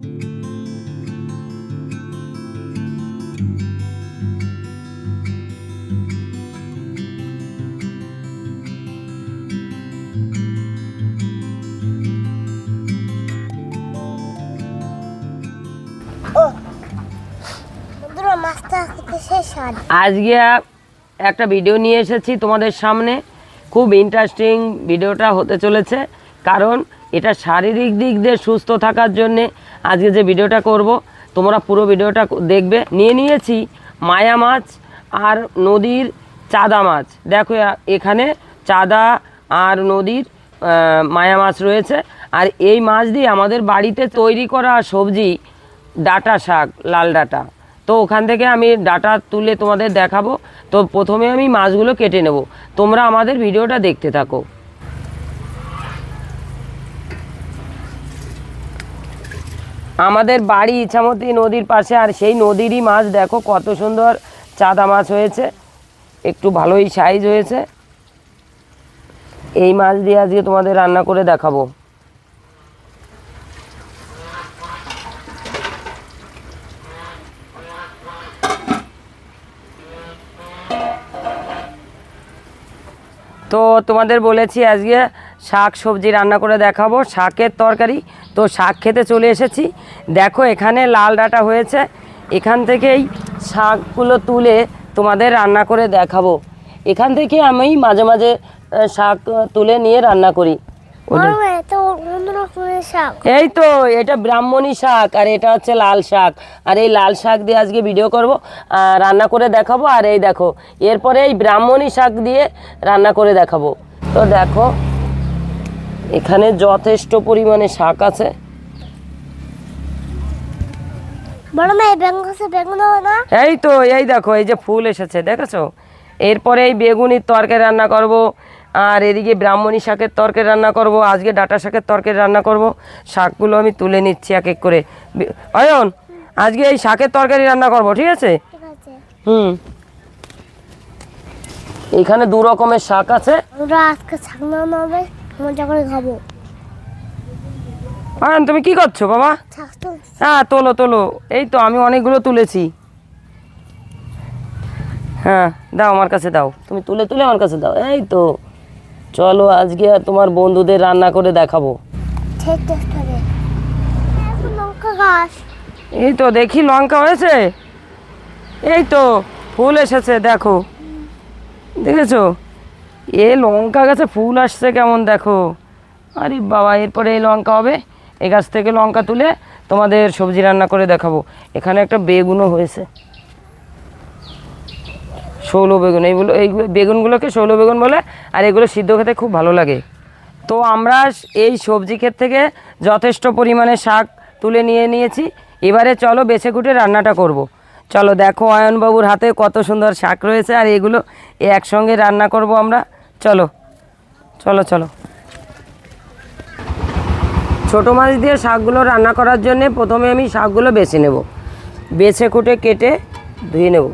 আজকে একটা ভিডিও নিয়ে এসেছি তোমাদের সামনে। খুব ইন্টারেস্টিং ভিডিওটা হতে চলেছে। কারণ এটা শারীরিক দিক দিয়ে সুস্থ থাকার জন্যে আজকে যে ভিডিওটা করব, তোমরা পুরো ভিডিওটা দেখবে। নিয়ে নিয়েছি মায়া মাছ আর নদীর চাদা মাছ। দেখো এখানে চাদা আর নদীর মায়া মাছ রয়েছে। আর এই মাছ দিয়ে আমাদের বাড়িতে তৈরি করা সবজি ডাটা শাক, লাল ডাটা। তো ওখান থেকে আমি ডাটা তুলে তোমাদের দেখাবো। তো প্রথমে আমি মাছগুলো কেটে নেব। তোমরা আমাদের ভিডিওটা দেখতে থাকো। আমাদের বাড়ি ইছামতি নদীর পাশে, আর সেই নদীরই মাছ দেখো কত সুন্দর চাদা মাছ হয়েছে। একটু ভালোই সাইজ হয়েছে। এই মাছ দিয়ে আজকে তোমাদের রান্না করে দেখাবো। তো তোমাদের বলেছি আজকে শাক সবজি রান্না করে দেখাবো শাকের তরকারি। তো শাক খেতে চলে এসেছি। দেখো এখানে লাল ডাটা হয়েছে। এখান থেকেই শাকগুলো তুলে তোমাদের রান্না করে দেখাবো। এখান থেকে আমি মাঝে মাঝে শাক তুলে নিয়ে রান্না করি। এই তো এটা ব্রাহ্মণী শাক আর এটা হচ্ছে লাল শাক। আর এই লাল শাক দিয়ে আজকে ভিডিও করব আর রান্না করে দেখাবো। আর এই দেখো এরপরে এই ব্রাহ্মণী শাক দিয়ে রান্না করে দেখাবো। তো দেখো এখানে যথেষ্ট পরিমাণে শাক আছে। এই তো এই দেখো এই যে ফুল এসেছে দেখেছ? এরপরে এই বেগুনির তরকারি রান্না করব আর এদিকে ব্রাহ্মণী শাকের তরকারি রান্না করব আজকে ডাটা শাকের তরকারি রান্না করব। শাকগুলো আমি তুলে নিচ্ছি এক এক করে। অয়ন আজকে এই শাকের তরকারি রান্না করব ঠিক আছে? হুম। এখানে দু রকমের শাক আছে। আজকে শাক মজা করে খাব। অয়ন তুমি কি করছ বাবা? হ্যাঁ তোলো তোলো। এই তো আমি অনেকগুলো তুলেছি। হ্যাঁ দাও আমার কাছে দাও। তুমি তুলে তুলে আমার কাছে দাও। এই তো। চলো আজকে আর তোমার বন্ধুদের রান্না করে দেখাবো। এই তো দেখি লঙ্কা হয়েছে। এই তো ফুল এসেছে দেখো। দেখেছ? এ লঙ্কা গাছে ফুল আসছে কেমন দেখো? আরে বাবা, এরপরে এই লঙ্কা হবে। এই গাছ থেকে লঙ্কা তুলে তোমাদের সবজি রান্না করে দেখাবো। এখানে একটা বেগুনও হয়েছে। ষোলো বেগুন এইগুলো এইগুলো বেগুনগুলোকে ষোলো বেগুন বলে, আর এগুলো সিদ্ধ খেতে খুব ভালো লাগে। তো আমরা এই সবজি ক্ষেত থেকে যথেষ্ট পরিমাণে শাক তুলে নিয়ে নিয়েছি। এবারে চলো বেছে কুটে রান্নাটা করব। চলো দেখো অয়নবাবুর হাতে কত সুন্দর শাক রয়েছে, আর এগুলো একসঙ্গে রান্না করব আমরা। চলো চলো চলো। ছোটো মাছ দিয়ে শাকগুলো রান্না করার জন্য প্রথমে আমি শাকগুলো বেছে নেব। বেছে, কুটে, কেটে ধুয়ে নেব।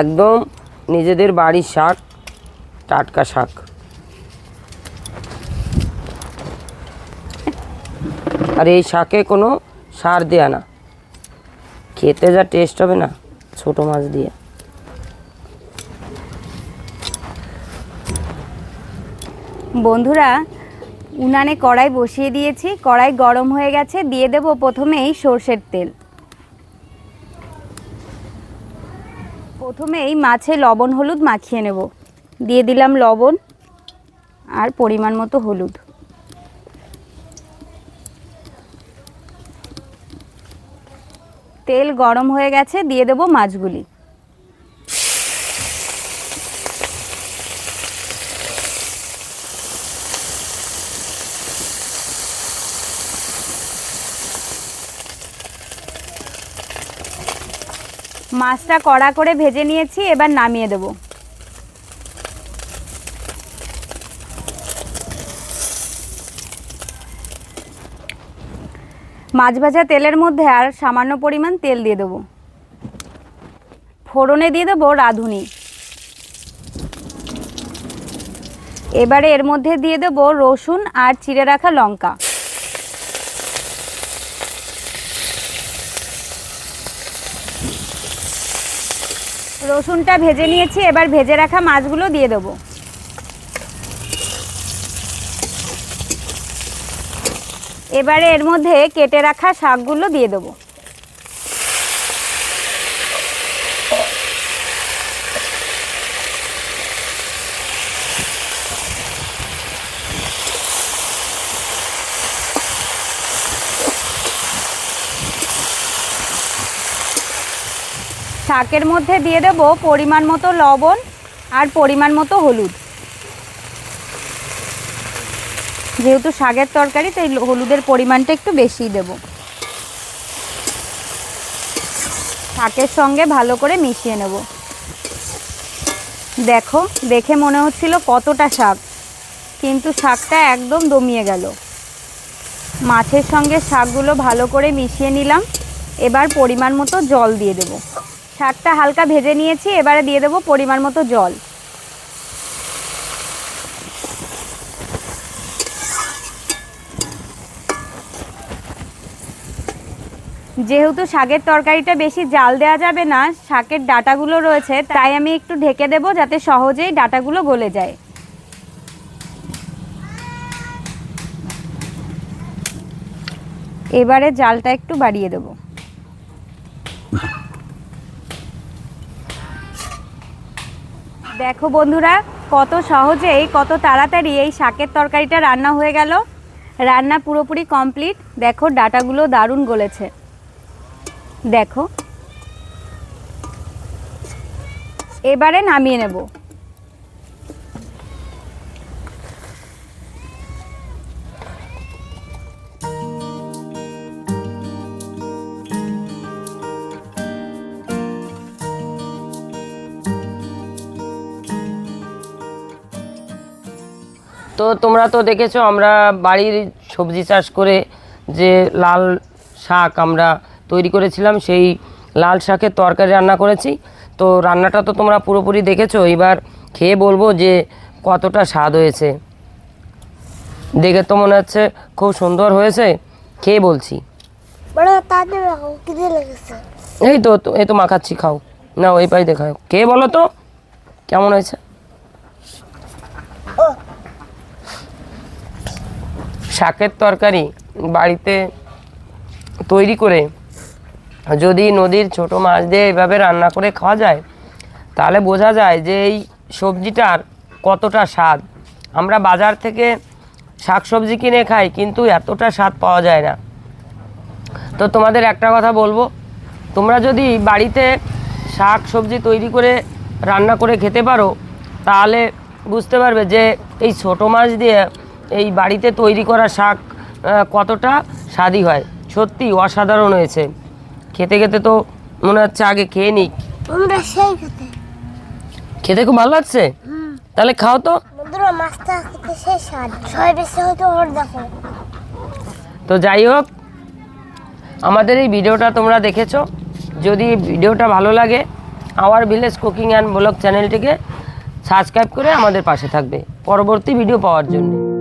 একদম নিজেদের বাড়ির শাক, টাটকা শাক। আর এই শাকে কোনো সার দেয়া না। খেতে যা টেস্ট হবে না ছোটো মাছ দিয়ে। বন্ধুরা, উনানে কড়াই বসিয়ে দিয়েছি, কড়াই গরম হয়ে গেছে, দিয়ে দেব প্রথমেই সর্ষের তেল। প্রথমেই মাছে লবণ, হলুদ মাখিয়ে নেব। দিয়ে দিলাম লবণ আর পরিমাণ মতো হলুদ। তেল গরম হয়ে গেছে, দিয়ে দেব মাছগুলি। মাছটা কড়া করে ভেজে নিয়েছি, এবার নামিয়ে দেব। মাছ ভাজা তেলের মধ্যে আর সামান্য পরিমাণ তেল দিয়ে দেবো। ফোড়নে দিয়ে দেবো রাঁধুনি। এবারে এর মধ্যে দিয়ে দেব রসুন আর চিড়ে রাখা লঙ্কা। রসুনটা ভেজে নিয়েছি, এবার ভেজে রাখা মাছগুলো দিয়ে দেবো। এবারে এর মধ্যে কেটে রাখা শাকগুলো দিয়ে দেবো। শাকের মধ্যে দিয়ে দেব পরিমাণ মতো লবণ আর পরিমাণ মতো হলুদ। যেহেতু শাকের তরকারি, তাই হলুদের পরিমাণটা একটু বেশিই দেব। শাকের সঙ্গে ভালো করে মিশিয়ে নেব। দেখো, দেখে মনে হচ্ছিল কতটা শাক, কিন্তু শাকটা একদম দমিয়ে গেল। মাছের সঙ্গে শাকগুলো ভালো করে মিশিয়ে নিলাম, এবার পরিমাণ মতো জল দিয়ে দেব। শাকটা হালকা ভেজে নিয়েছি, এবারে দিয়ে দেব পরিমাণ মতো জল। যেহেতু শাকের তরকারিটা বেশি জাল দেওয়া যাবে না, শাকের ডাটাগুলো রয়েছে, তাই আমি একটু ঢেকে দেব যাতে সহজেই ডাটাগুলো গলে যায়। এবারে জালটা একটু বাড়িয়ে দেব। দেখো বন্ধুরা, কত সহজেই, কত তাড়াতাড়ি এই শাকের তরকারিটা রান্না হয়ে গেল। রান্না পুরোপুরি কমপ্লিট। দেখো, ডাটাগুলো দারুণ গলেছে। দেখো। এবারে নামিয়ে নেব। তো তোমরা তো দেখেছ আমরা বাড়ির সবজি চাষ করে যে লাল শাক আমরা তৈরি করেছিলাম সেই লাল শাকের তরকারি রান্না করেছি। তো রান্নাটা তো তোমরা পুরোপুরি দেখেছ এবার খেয়ে বলব যে কতটা স্বাদ হয়েছে। দেখে তো মনে হচ্ছে খুব সুন্দর হয়েছে খেয়ে বলছি। এই তো এই তো মাখাচ্ছি খাও। না ওই পাই দেখাও। কে বলো তো? কেমন হয়েছে? শাকের তরকারি বাড়িতে তৈরি করে যদি নদীর ছোট মাছ দিয়ে এভাবে রান্না করে খাওয়া যায়, তাহলে বোঝা যায় যে এই সবজিটার কতটা স্বাদ। আমরা বাজার থেকে শাক সবজি কিনে খাই, কিন্তু এতটা স্বাদ পাওয়া যায় না। তো তোমাদের একটা কথা বলব, তোমরা যদি বাড়িতে শাক সবজি তৈরি করে রান্না করে খেতে পারো, তাহলে বুঝতে পারবে যে এই ছোটো মাছ দিয়ে এই বাড়িতে তৈরি করা শাক কতটা স্বাদই হয়। সত্যি অসাধারণ হয়েছে। খেতে খেতে তো মনে হচ্ছে আগে খেয়ে সেই খেতে। খুব ভালো লাগছে? তাহলে খাও তো। স্বাদ। তো যাই হোক আমাদের এই ভিডিওটা তোমরা দেখেছ। যদি ভিডিওটা ভালো লাগে our village cooking and vlog চ্যানেলটিকে সাবস্ক্রাইব করে আমাদের পাশে থাকবে। পরবর্তী ভিডিও পাওয়ার জন্য।